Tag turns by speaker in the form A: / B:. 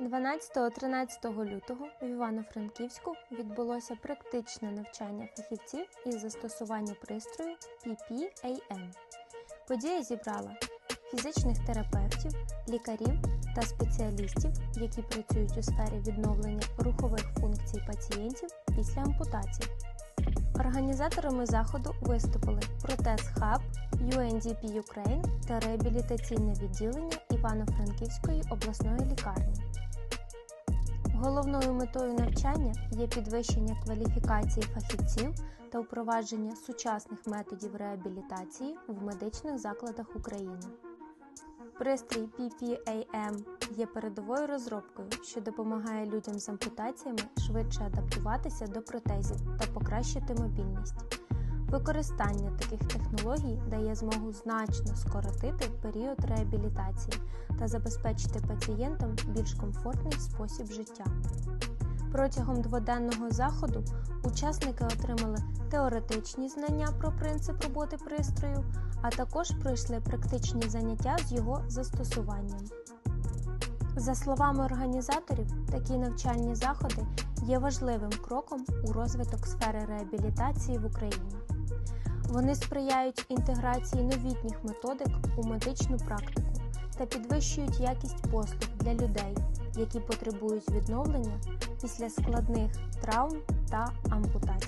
A: 12-13 лютого в Івано-Франківську відбулося практичне навчання фахівців із застосування пристрою PPAM. Подія зібрала фізичних терапевтів, лікарів та спеціалістів, які працюють у сфері відновлення рухових функцій пацієнтів після ампутації. Організаторами заходу виступили Протез Хаб, UNDP Ukraine та реабілітаційне відділення Івано-Франківської обласної лікарні. Головною метою навчання є підвищення кваліфікації фахівців та впровадження сучасних методів реабілітації в медичних закладах України. Пристрій PPAM є передовою розробкою, що допомагає людям з ампутаціями швидше адаптуватися до протезів та покращити мобільність. Використання таких технологій дає змогу значно скоротити період реабілітації та забезпечити пацієнтам більш комфортний спосіб життя. Протягом дводенного заходу учасники отримали теоретичні знання про принцип роботи пристрою, а також пройшли практичні заняття з його застосуванням. За словами організаторів, такі навчальні заходи є важливим кроком у розвиток сфери реабілітації в Україні. Вони сприяють інтеграції новітніх методик у медичну практику та підвищують якість послуг для людей, які потребують відновлення після складних травм та ампутацій.